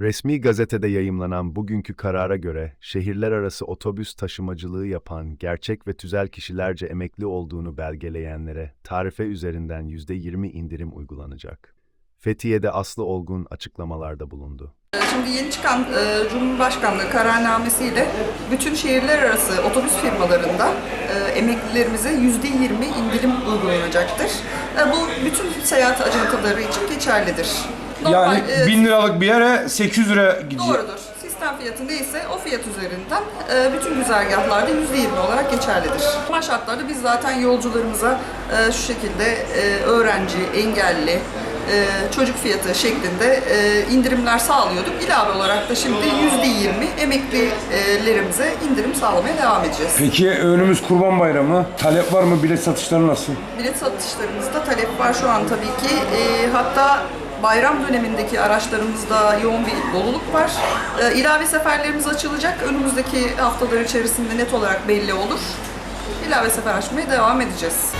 Resmi gazetede yayımlanan bugünkü karara göre şehirler arası otobüs taşımacılığı yapan gerçek ve tüzel kişilerce emekli olduğunu belgeleyenlere tarife üzerinden %20 indirim uygulanacak. Fethiye'de Aslı Olgun açıklamalarda bulundu. Şimdi yeni çıkan e, Cumhurbaşkanlığı kararnamesiyle bütün şehirler arası otobüs firmalarında e, emeklilerimize %20 indirim uygulanacaktır. E, bu bütün seyahat ajantaları için geçerlidir. Normal, Yani e, 1000 liralık bir yere 800 lira gidecek. Doğrudur. Sistem fiyatı neyse o fiyat üzerinden e, bütün güzergahlarda %20 olarak geçerlidir. Normal şartlarda biz zaten yolcularımıza e, şu şekilde e, öğrenci, engelli, e, çocuk fiyatı şeklinde e, indirimler sağlıyorduk. İlave olarak da şimdi %20 emeklilerimize indirim sağlamaya devam edeceğiz. Peki önümüz Kurban Bayramı. Talep var mı? Bilet satışları nasıl? Bilet satışlarımızda talep var şu an tabii ki. E, hatta bayram dönemindeki araçlarımızda yoğun bir doluluk var. E, ilave seferlerimiz açılacak. Önümüzdeki haftalar içerisinde net olarak belli olur. İlave sefer açmaya devam edeceğiz.